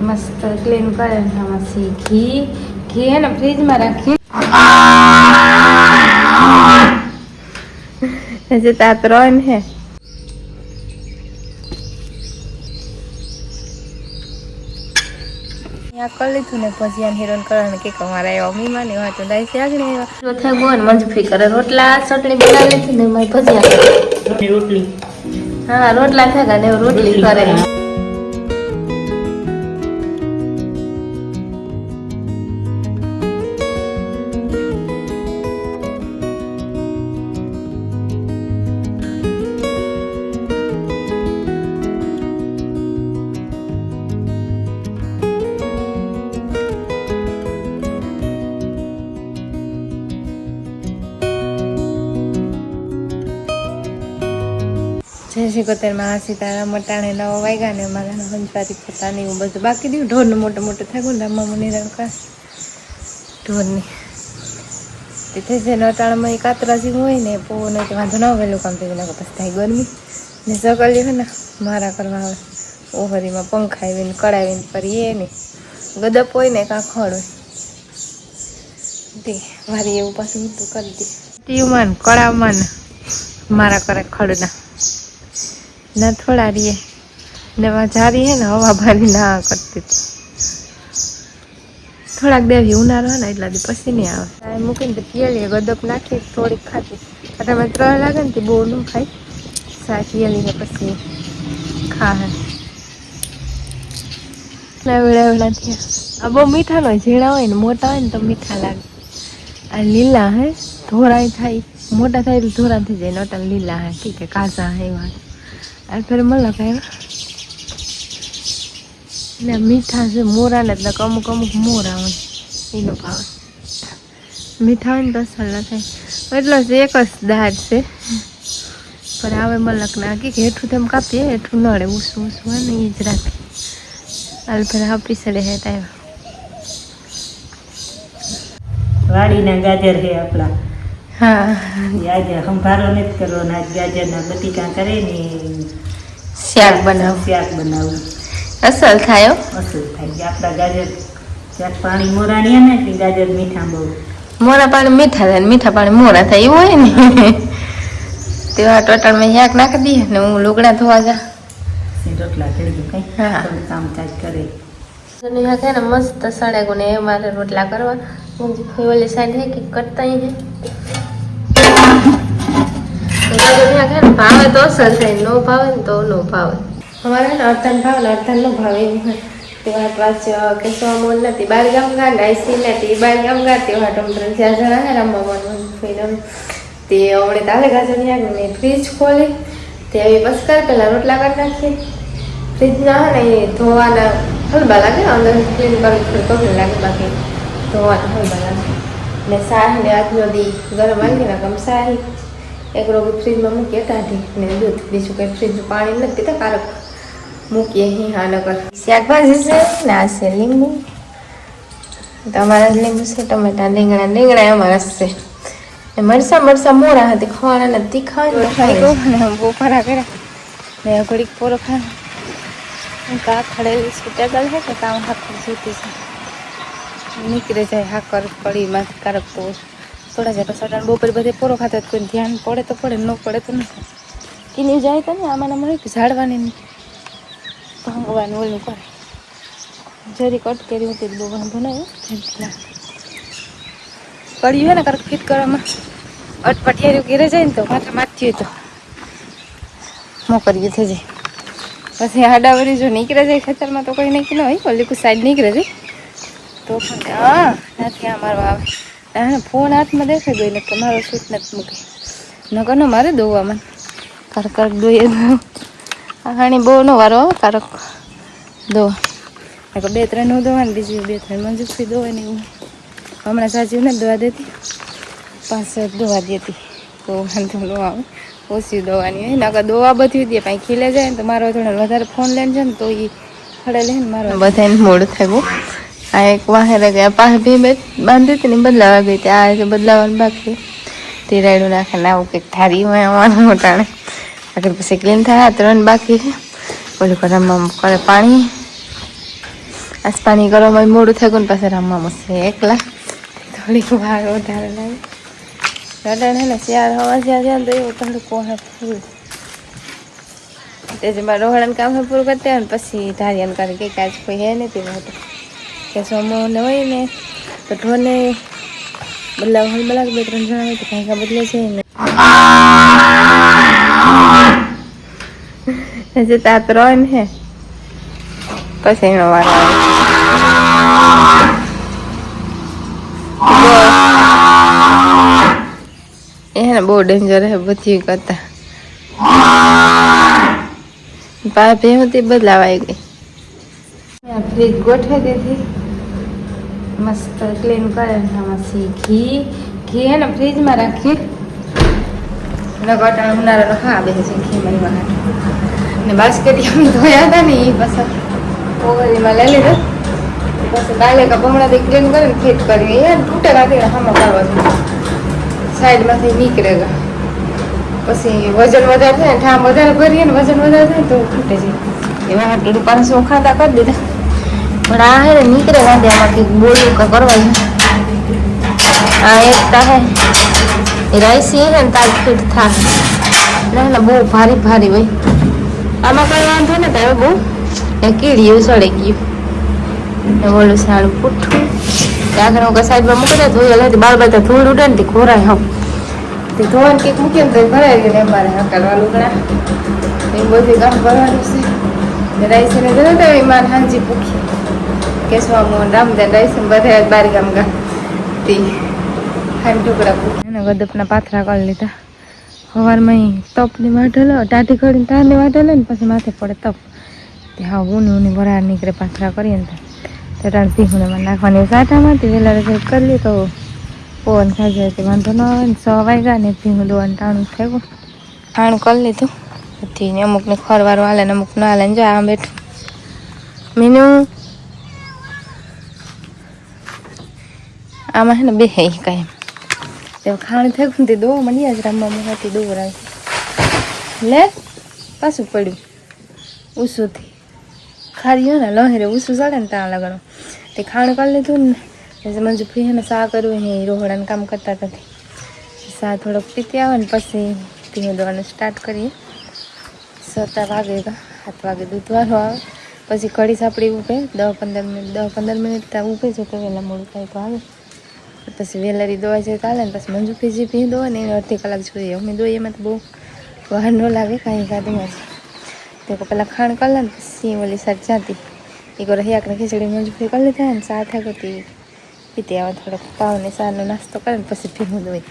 મસ્ત ક્લીન કરે છે ઘી ઘી હે ને ફ્રીજમાં રાખી. હજી તાત રોન હે. ત્યાં કરી લીધું ને પછી આમ હિરોન કરવાનું કે અમારા એવા મહેમાન એવા તો દાઈ આગળ એવા જો થાય ગોન મંજફી કરે. રોટલા ચટણી બનાવી લીધી ને મારી ભજીયા. રોટલી. હા રોટલા થાય ને રોટલી કરે. જય શ્રી કોતેરમાં સીતારામ મટાણે નવો વાગ્યા ને મારા હંસપાતી પોતાની એવું બધું બાકી દઉં ઢોરનું મોટું મોટું થાય લાંબા ને રણકાશ ઢોરની. તેથી જે નટાણમાં એ કાતરા જેવું હોય ને પો ને વાંધો ના વહેલું કામ થઈ જાય પછી થાય ગરમી. ને સકલી હોય ને, મારા કરવા આવે. ઓહરીમાં પંખા આવીને કડાવીને પર એ નહીં. ગદપ હોય ને કાં ખડ હોય. તે મારી એવું પાછું ઊંધું કરી દે. ટીવમાં કળામાં ને મારા કરે ખડના. ના થોડા રીએ. ને જારી હે ને હવા ભરી ના કરતી થોડાક દેવી ઉનાળો ને એટલા દી પછી નહીં આવે. મૂકીને તો પિયલી ગદપ નાખી થોડીક ખાતી તમે ત્રણ લાગે ને તે બહુ ન ખાય. સા પિયલી ને પછી ખા હે એવડા થયા. આ બહુ મીઠા નો ઝીણા હોય ને મોટા હોય ને તો મીઠા લાગે. આ લીલા હે ધોરાય થાય. મોટા થાય એટલે ધોરા થઈ જાય નોટા લીલા હે ઠીક હે કાઝા હે એવા. ફેર મલક આવ્યા ને મીઠા છે મોરા ને એટલે અમુક અમુક મોરા હોય એનો ભાવ મીઠા હોય ને તો અસર ન થાય એટલો જ એક જ દાળ છે પણ આવે મલક ના કે હેઠું તેમ કાપીએ હેઠું નડે ઉસું ઉસું હોય ને એ જ રાખે હાલ ફેર આપી સડે હે ટાઈમ વાડીના ગાજર હે આપણા આજે સંભારો નથી કરવાનો આજ ગાજરના બટીકા કરે ને શાક બનાવ. શાક બનાવવું અસલ થાય અસલ થાય. કે આપણા ગાજર શાક પાણી મોરાણીએ ને એટલે ગાજર મીઠા બહુ. મોરા પાણી મીઠા થાય ને મીઠા પાણી મોરા થાય એવું હોય ને. તેવા ટોટલમાં શાક નાખી દઈએ ને હું લુગડા ધોવા જા. રોટલા કરી કઈ. હા. કામ કાજ કરે. શાક હે ને મસ્ત સડે ગુને એ મારે રોટલા કરવા. હું ઓલી સાઈડ હે કે કરતા હે ને ભાવે તો થાય, નો ભાવે ને તો નો ભાવે. અમારે ને અડધાન ભાવે ને ભાવે એવું હોય. તે વાત પાછ કે સોમોલ નથી બાર ગામ ગા ડાયસી નથી બાર ગામ ગા તે વાત ત્રણ ચાર જણા હે રમવા મળવાનું ફિલ્મ તે હમણે તાલે ગાજર મેં ફ્રીજ ખોલી, તે હવે બસ કર, પેલા રોટલા કરી નાખીએ. ફ્રીજના હે ને ધોવાના હલબા લાગે અંદર ક્લીન કરવું થોડું લાગે બાકી. ધોવાના હલબા લાગે. ને શાહ ને આજનો દી ગરમ આવી ને ગમ શાહી એક રોગી ફ્રીજમાં મૂકીએ કાઢી ને દૂધ, બીજું કંઈ ફ્રીજનું પાણી નથી પીતા, કારક મૂકીએ અહીં હા નકર શાકભાજી છે ને આ છે લીંબુ. તમારા લીંબુ છે, ટમેટા, રીંગણા રીંગણા અમારા છે. ને મરસા મરસા મોરા હતી, ખવાના ને તીખા ને બપોરા કર્યા. ને ઘડીક પોરો ખા કા ખડેલી સુટેબલ છે કે કામ હાકર સૂતી છે. નીકળે જાય હાકર કડીમાંથી કારક તો થોડા જાય પછી બપોર બપોરે બધે પોરો ખાતા કોઈ ધ્યાન પડે તો પડે, ન પડે તો નથી કીની જાય તો ને આમાં મળે કે ઝાડવાની ભાંગવાનું ઓલું કરે જરી કટ કરી હતી બહુ વાંધો નહીં પડ્યું હે ને કરક ફિટ કરવામાં. અટપટિયારી ઘેરે જાય ને તો માથે માથતી હોય તો. મોકર્યું થઈ જાય પછી હાડાવરી જો નીકળે જાય ખેતરમાં તો કોઈ ન હોય, ઓલી સાઈડ નીકળે જાય તો પણ, હા, નથી અમારો આવે. હા ફોન હાથમાં દેખાઈ ગયો ને તમારો સૂટ નથી મૂકે. નકર નો મારે દોવામાં. મને કારક દોઈએ. આ હાણી બહુ નો વારો કારક દોવા નકર બે ત્રણ હું દોવા ને બીજી બે ત્રણ મંજૂરથી દોવાય ને હમણાં સાચી ને દોવા દેતી. પાંચ દોવા દેતી. તો વાંધો ન આવે. ઓછી દોવાની હોય. નકર દોવા બધી દે પાંચ ખીલે જાય ને તો મારો થોડો વધારે ફોન લઈને છે ને તો એ ખડે લે ને મારો. બધાને મોડું થાય બહુ. આ એક વાહેરે ગયા. પાસે ભી બે બાંધી હતી ને બદલાવા ગઈ હતી. આ બદલાવાનું બાકી. તે રાયડું નાખે ને આવું કંઈક હોય અમારા મોટાણે. આગળ પછી ક્લીન થાય. આ ત્રણ બાકી છે. ઓલું કરે કરે પાણી. આજ પાણી કરવામાં મોડું થઈ ગયું પછી રમવા મળશે એકલા. થોડીક વાર વધારે લાગે. રડણ હે શિયાળ હવા જ્યાં જ્યાં તો એવું થોડું કોહે ફૂલ તે જે મારા રોહડાનું કામ પૂરું કરતા હોય પછી ધારિયાન કરે કે કાજ કોઈ હે નહીં તે કે સોમો ને હોય ને, તો ઢોને બદલાવ હોય બદલાવ બે ત્રણ જણા હોય તો કાંઈ કાંઈ બદલે છે ને. હજી તાત ત્રણ હે પછી એનો વારો. એને બહુ ડેન્જર હે બધી કરતા. પાપે હતી બદલાવાઈ ગઈ. ફ્રીજ ગોઠવી દીધી. મસ્ત ક્લીન કરે આમાંથી ઘી ઘી હે ને ફ્રીજમાં રાખીએ. લગાટાણ ઉનાળાનો હા બે છે ઘી એમાં હાટું. ને બાસ્કેટ અમે ધોયા હતા ને એ પછી ઓવરીમાં લઈ લીધો. પછી બાલે કા બમણાથી ક્લીન કરીને ફિટ કરી. એ તૂટે કાઢીને હામાં પાડવાનું સાઈડમાંથી નીકળે ગા. પછી વજન વધારે થાય ઠામ વધારે ભરીએ ને વજન વધારે થાય તો તૂટે જાય. એમાં હાટલું પાંચસો ખાતા કરી દીધા. પણ આ હે ને નીકળે કાઢે આમાંથી બોલું કા કરવાનું આ એકતા હે. એ રાઈસી હે ને તાર ફિટ થાય ના ના બહુ ભારી ભારી હોય. આમાં કઈ વાંધો ને તારે બહુ? એ કીડી સડી ગયું. ને બોલું સારું પૂઠું. આગળ હું સાઈડમાં મૂકી દે ધોઈ એટલે બાર બાર ધૂળ ઉડે ને તે ખોરાય હમ તે ધોવાનું કંઈક મૂકીએ ને તો એ ભરાઈ ગયું મારે હકાલવા લુગડા. એ બધું કામ કરવાનું છે. ને રાઈસી ને જતો તો એમાં હાંજી પૂખી. કેસવા મોહન રામદાન રાઈસી બધા બાર ગામ ગા. તે ખાંડ ટુકડા ગદપના પાથરા કરી લીધા. સવારમાં તપની વાટલો ટાટી કરીને તારની વાટલો ને પછી માથે પડે તપ. તે હા ઊની ઊની વરાળ નીકળે પાથરા કરીએ ને તો ત્રણ પીહુંમાં નાખવાની સાટામાં તે વહેલા રસોઈ કરી લે તો પવન ખાઈ જાય તે વાંધો ન આવે ને સો વાગ્યા ને ભીહું દોવાનું ટાણું થયું ટાણું કરી લીધું. પછી ને અમુકને ખરવારું હાલે ને અમુક ન હાલે ને જો આમ બેઠું. મીનુ આમાં છે ને બે હે કાંઈ. તે ખાણ થયું તે દો મળી જ રમવા હતી દો રાખ લે, પાછું પડ્યું. ઉસુથી ખારી ને લહેરે ઉસુ ચડે ને ત્યાં લગણો તે ખાણ કરી લીધું ને મંજુ ફ્રી હે ને સા કરવું હે રોહડાનું કામ કરતા નથી સા થોડોક પીતી આવે ને પછી ધીમે દોવાનું સ્ટાર્ટ કરીએ. સત્તા વાગે સાત વાગે દૂધવાળો આવે. પછી કઢી સાપડી ઉભે દસ પંદર મિનિટ દસ પંદર મિનિટ ત્યાં ઉભે છે, તો વહેલા મોડું થાય તો આવે. પછી વેલરી દોવાઈ જે ચાલે ને પછી મંજુ જે પી દો ને એને અડધી કલાક જોઈએ અમે દોઈએ એમાં તો બહુ વાર ન લાગે કાંઈ કાઢીમાં છે તે. પેલા ખાણ કરી લે ને પછી ઓલી સાઈડ જાતી. એક વાર હિયાકને ખીચડી મંજુ ફી કરી લીધા ને, સાથે કરતી પીતી આવે થોડોક પાવ ને સારનો નાસ્તો કરે ને પછી ભીનું દોઈ.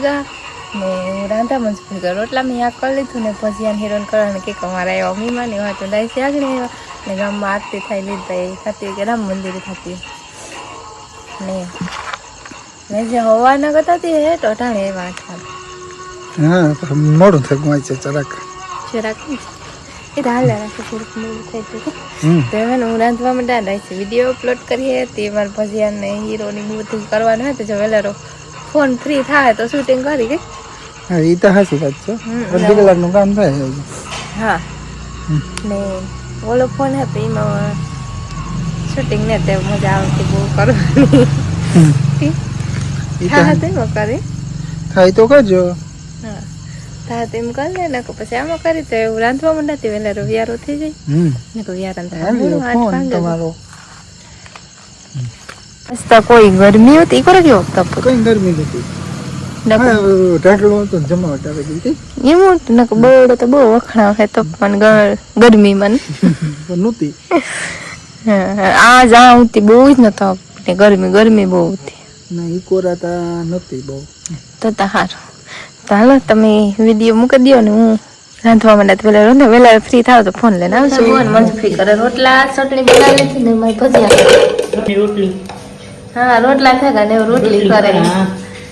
આઠ ને રાંધા મંચ ભેગા રોટલા મેં યાદ કરી લીધું ને પછી આને હેરોન કરવાને કે અમારા એવા મમ્મીમાં ને એવા તો દાઈસી આગળ આવ્યા ને ગામમાં આરતી થાય લીધા એ ખાતી કે રામ મંદિર થતી ને મેં જે હવાના કરતા હતી હે તો અટાણે એવા આઠ હા મોડું થઈ ગયું છે જરાક. જરાક એ તો રાખે થોડુંક મોડું થઈ ગયું. તો હવે હું રાંધવા માટે રાઈસ વીડિયો અપલોડ કરીએ તે મારા ભજીયા ને હીરોની બધું કરવાનું હોય તો જો વહેલા ફોન ફ્રી થાય તો શૂટિંગ કરી કે? હા એ તો હાસી વાત છે. અડધી કલાકનું કામ થાય હા. ને ઓલો ફોન હતો એમાં શૂટિંગ ને તે મજા આવતી બહુ કરવાની. થાય તો એમાં કરી. થાય તો કરજો. હા. તો એમ કરી લે ને પછી આમાં કરી તો એવું રાંધવા નથી વહેલા રવિયારો થઈ જાય. ને તમારો. મસ્ત કોઈ ગરમી હતી? કોરે કેવો તપ કોઈ ગરમી નથી. ગરમી મને આ જા બહુ જ નતો ને ગરમી ગરમી બહુ હતી. ના ઈ બહુ. તો હારું. તો તમે વીડિયો મૂકી દો ને હું રાંધવા માંડ્યા તો પેલા રોંધે વેલા ફ્રી થાવ તો ફોન લઈને આવશે કરે રોટલા ચટણી બનાવી લીધી ને મારી ભજીયા. રોટલી. હા રોટલા થયા ને એવું રોટલી કરે.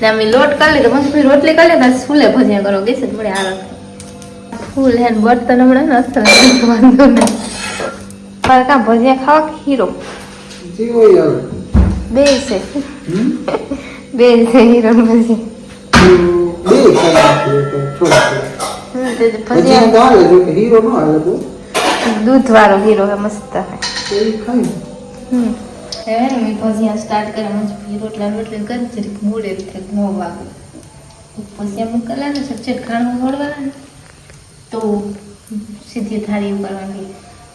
ને અમે લોટ કરી લીધો. મંચફ્રી રોટલી કરી લીધા? ફૂલે ભજીયા કરો. ગેસ જ મળે આરો ફૂલ હે ને બર્તન હમણાં ને અસલ વાંધો નહીં. મારે કાં ભજીયા ખાવા કે હીરો? જીવો યાર બે છે. બે છે હીરો ભજી ભજીયા. બે હીરો ન આવે દૂધ વાળો હીરો હે મસ્ત હે. હમ. હે ને? મેં ભજીયા સ્ટાર્ટ કર્યા મંચફ્રી રોટલા રોટલી કરી જરીક મૂડે થાય નવ વાગે. ભજીયા મૂકેલા ને સચ્ચેટ ખાણું મોડવાના. ને તો સીધી થાળી કરવાની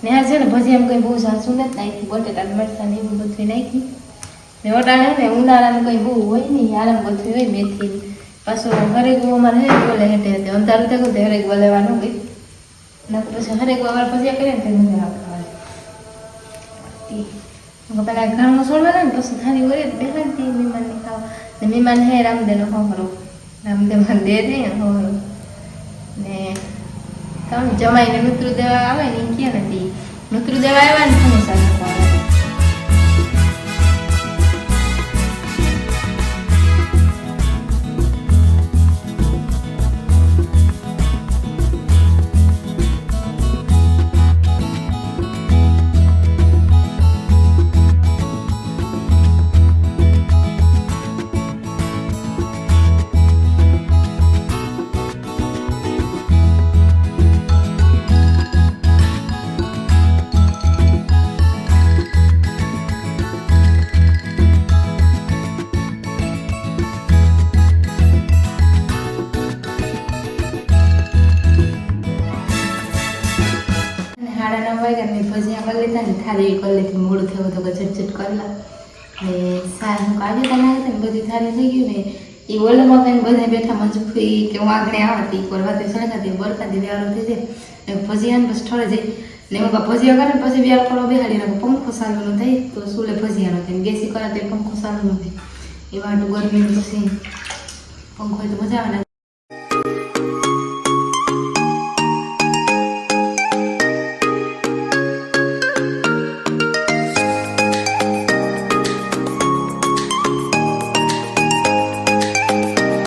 ને આ છે ને ભજીયા કંઈ બહુ સાસું નથી નાખી બટેટા ને મરચાં ને એવું બધું નાખી ને વટાણે ને ઉનાળાનું કંઈ બહુ હોય નહીં. આરામ બધું હોય, મેથી પાછું હરેક અમારે હે બોલે હેઠે અંધારું થયું હરેક બોલેવાનું હોય. ના પછી હરેક વાર ભજીયા કરીએ ને મજા આવે. પેલા ઘરમાં છોડવાના ને પછી થાળી વળે બેહાડતી મહેમાનને ખાવા ને મહેમાન હે રામદેવનો હોમરો રામદેવ દે દે હોમરો ને તમે જમાઈને નૂતરું દેવા આવે ને એ ક્યાં નથી નૂતરું દેવા આવ્યા ને સમોસા થાળી કરી લીધી મોડું થયું તો ઝટઝટ કરલા ને સાર હું કાઢી તો નાખી ને બધી થાળી થઈ ગયું ને એ ઓલમાં કંઈ બધા બેઠા મજફી કે હું આગળ આવતી વાતે સળગાતી બળકાતી વ્યારો થઈ જાય. ને ભજીયા ને પછી ઠરે જાય. ને હું ભજીયા કરે પછી વ્યારો થોડો બેહાડી નાખો પંખો સારું ન થાય તો સુલે ભજીયા ન થાય ગેસી કરે તો પંખો સારું ન થાય. એ વાટું ગરમી પછી પંખો તો મજા આવે